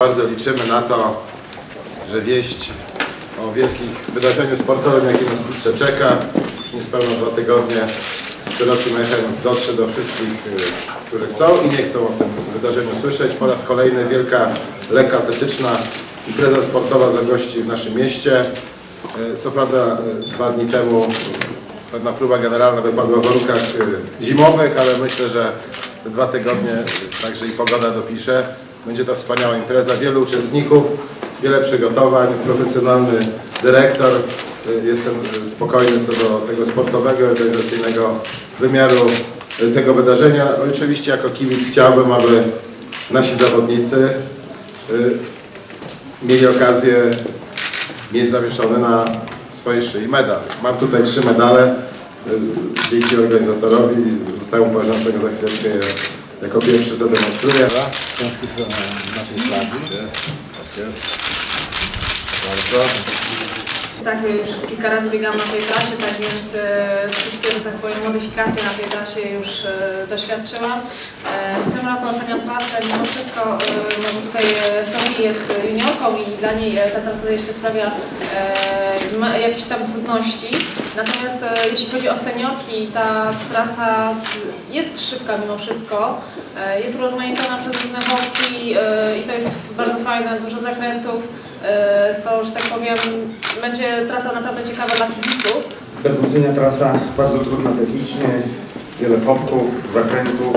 Bardzo liczymy na to, że wieść o wielkim wydarzeniu sportowym, jakie nas wkrótce czeka, już niespełna dwa tygodnie, szerokim echem dotrze do wszystkich, y, którzy chcą i nie chcą o tym wydarzeniu słyszeć. Po raz kolejny wielka lekka atletyczna impreza sportowa zagości w naszym mieście. Y, Co prawda y, dwa dni temu pewna próba generalna wypadła w warunkach zimowych, ale myślę, że te dwa tygodnie także i pogoda dopisze. Będzie to wspaniała impreza, wielu uczestników, wiele przygotowań, profesjonalny dyrektor. Y, Jestem spokojny co do tego sportowego, organizacyjnego wymiaru y, tego wydarzenia. Oczywiście jako kibic chciałbym, aby nasi zawodnicy y, mieli okazję mieć zawieszony na swojej szyi medal. Mam tutaj trzy medale. Dzięki organizatorowi zostały uważane tego za chwileczkę jako pierwszy zademonstruję. Książki są na naszej flagi. Jest, tak jest. Bardzo. Tak, już kilka razy biegałam na tej trasie, tak więc e, wszystkie, że tak powiem, modyfikacje na tej trasie już e, doświadczyłam. E, w tym roku oceniam trasę, mimo wszystko e, no, tutaj e, Jest juniorką i dla niej e, ta trasa jeszcze sprawia e, jakieś tam trudności. Natomiast e, jeśli chodzi o seniorki, ta trasa jest szybka mimo wszystko. E, jest urozmaicona przez różne boki e, i to jest bardzo fajne, dużo zakrętów. E, co, że tak powiem, będzie trasa naprawdę ciekawa dla kibiców. Bez wątpienia trasa bardzo trudna technicznie, wiele popków, zakrętów,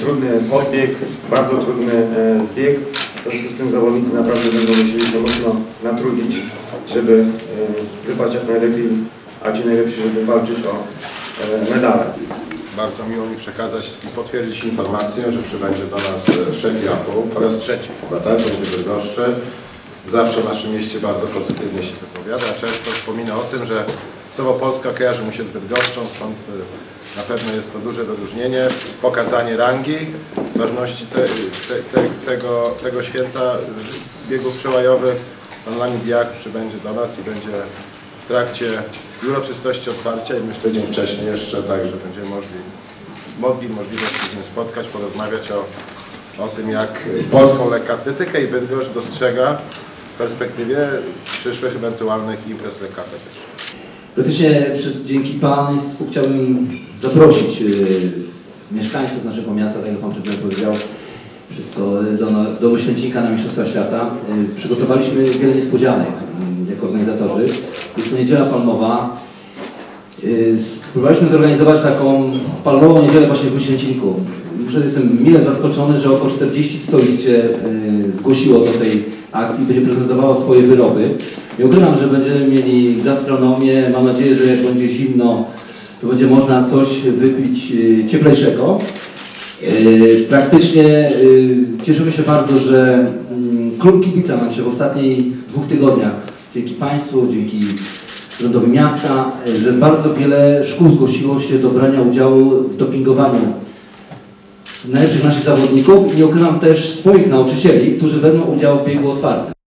trudny podbieg, bardzo trudny zbieg. W związku z tym zawodnicy naprawdę będą musieli się mocno natrudzić, żeby e, wypaść jak najlepiej, a ci najlepsi, żeby walczyć o e, medale. Bardzo miło mi przekazać i potwierdzić informację, że przybędzie do nas e, szef Jachu po raz trzeci chyba tak, będzie Bydgoszczy. Zawsze w naszym mieście bardzo pozytywnie się wypowiada. Często wspomina o tym, że słowo Polska kojarzy mu się z Bydgoszczą, stąd e, na pewno jest to duże wyróżnienie, pokazanie rangi, ważności te, te, te, tego, tego święta biegów przełajowych. Pan Lamid Jak przybędzie do nas i będzie w trakcie uroczystości otwarcia i myślę dzień wcześniej jeszcze, tak, że będziemy mogli, mogli możliwość się z nim spotkać, porozmawiać o, o tym, jak polską lekkoatletykę i Bydgoszcz dostrzega perspektywie przyszłych ewentualnych imprez lekkoatletycznych. Praktycznie przez, dzięki Państwu chciałbym zaprosić y, mieszkańców naszego miasta, tak jak Pan Prezydent powiedział, y, do, do Oświęcimka na Mistrzostwa Świata. Y, przygotowaliśmy wiele niespodzianek y, jako organizatorzy. Jest to Niedziela Palmowa. Y, Próbowaliśmy zorganizować taką palmową niedzielę właśnie w Myślęcinku. Jestem mile zaskoczony, że około 40 stoisk się y, zgłosiło do tej akcji, będzie prezentowało swoje wyroby. Nie ukrywam, że będziemy mieli gastronomię. Mam nadzieję, że jak będzie zimno, to będzie można coś wypić y, cieplejszego. Praktycznie cieszymy się bardzo, że mm, klub kibica nam się w ostatnich dwóch tygodniach, dzięki Państwu, dzięki rządowi miasta, y, że bardzo wiele szkół zgłosiło się do brania udziału w dopingowaniu najlepszych naszych zawodników i nie ukrywam też swoich nauczycieli, którzy wezmą udział w biegu otwartym.